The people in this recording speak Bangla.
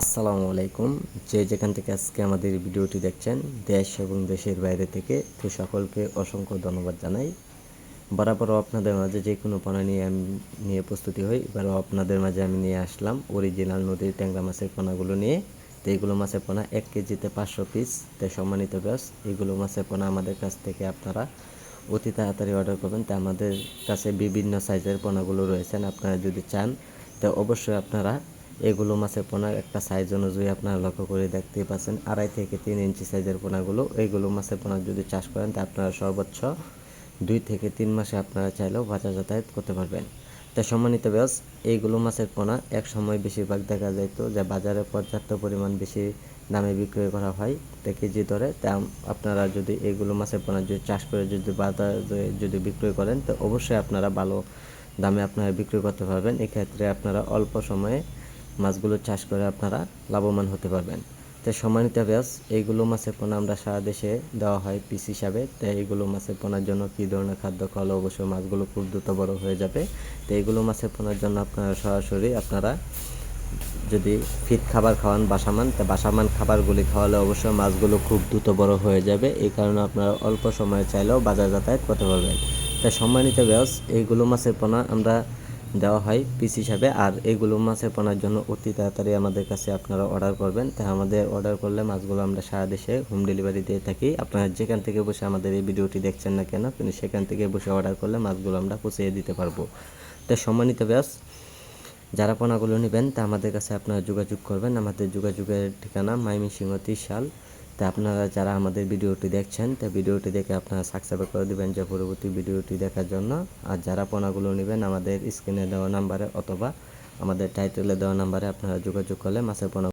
আসসালামু আলাইকুম। যে যেখান থেকে আজকে আমাদের ভিডিওটি দেখছেন, দেশ এবং দেশের বাইরে থেকে তো সকলকে অসংখ্য ধন্যবাদ জানাই। বরাবরও আপনাদের মাঝে যে কোনো পণা নিয়ে আমি নিয়ে প্রস্তুতি হই এবারও আপনাদের মাঝে আমি নিয়ে আসলাম অরিজিনাল নদীর ট্যাংরা মাছের পোনাগুলো নিয়ে। তো এইগুলো মাছের পোনা এক কেজিতে পাঁচশো পিস তো সম্মানিত ব্যাস এগুলো মাছের পোনা আমাদের কাছ থেকে আপনারা অতি তাড়াতাড়ি অর্ডার করবেন। তা আমাদের কাছে বিভিন্ন সাইজের পোনাগুলো রয়েছেন, আপনারা যদি চান, তো অবশ্যই আপনারা এগুলো মাছের পোনার একটা সাইজ অনুযায়ী আপনারা লক্ষ্য করে দেখতেই পাচ্ছেন। আড়াই থেকে তিন ইঞ্চি সাইজের পোনাগুলো। এইগুলো মাছের পোনা যদি চাষ করেন, তা আপনারা সর্বোচ্চ দুই থেকে তিন মাসে আপনারা চাইলেও বাজার যাতায়াত করতে পারবেন। তাই সম্মানিত ব্যাস এইগুলো মাছের পোনা এক সময় বেশিরভাগ দেখা যেত যে বাজারে পর্যাপ্ত পরিমাণ বেশি দামে বিক্রয় করা হয় তা কেজি দরে। তা আপনারা যদি এইগুলো মাছের পোনা যদি চাষ করে যদি বাজারে যদি বিক্রয় করেন, তো অবশ্যই আপনারা ভালো দামে আপনারা বিক্রয় করতে পারবেন। এক্ষেত্রে আপনারা অল্প সময়ে মাছগুলো চাষ করে আপনারা লাভবান হতে পারবেন। তো সম্মানিত ব্যাস এইগুলো মাছের পোনা আমরা সারা দেশে দেওয়া হয় পিস হিসাবে। তো এইগুলো মাছের পোনার জন্য কী ধরনের খাদ্য খাওয়ালে অবশ্যই মাছগুলো খুব দ্রুত বড় হয়ে যাবে। তো এইগুলো মাছের পোনার জন্য আপনারা সরাসরি আপনারা যদি ফিট খাবার খাওয়ান বাসামান, তা বাসামান খাবারগুলি খাওয়ালে অবশ্যই মাছগুলো খুব দ্রুত বড় হয়ে যাবে। এই কারণে আপনারা অল্প সময়ে চাইলেও বাজার যাতায়াত করতে পারবেন। তাই সম্মানিত ব্যাস এইগুলো মাছের পোনা আমরা দেওয়া হয় পিস হিসাবে। আর এইগুলো মাছের পোনার জন্য অতি তাড়াতাড়ি আমাদের কাছে আপনারা অর্ডার করবেন। তাই আমাদের অর্ডার করলে মাছগুলো আমরা সারা দেশে হোম ডেলিভারি দিয়ে থাকি। আপনারা যেখান থেকে বসে আমাদের এই ভিডিওটি দেখছেন না কেন, কিন্তু সেখান থেকে বসে অর্ডার করলে মাছগুলো আমরা পৌঁছে দিতে পারব। তাই সম্মানিত ব্যাস যারা পোনাগুলো নেবেন, তা আমাদের কাছে আপনারা যোগাযোগ করবেন। আমাদের যোগাযোগের ঠিকানা মাইমিসিংহ ত্রিশাল তা আপনারা যারা আমাদের ভিডিওটি দেখছেন, তা ভিডিওটি দেখে আপনারা সাবস্ক্রাইব করে দেবেন যে পরবর্তী ভিডিওটি দেখার জন্য। আর যারা পোনাগুলো নেবেন, আমাদের স্ক্রিনে দেওয়া নাম্বারে অথবা আমাদের টাইটেলে দেওয়া নাম্বারে আপনারা যোগাযোগ করলে মাছের পোনা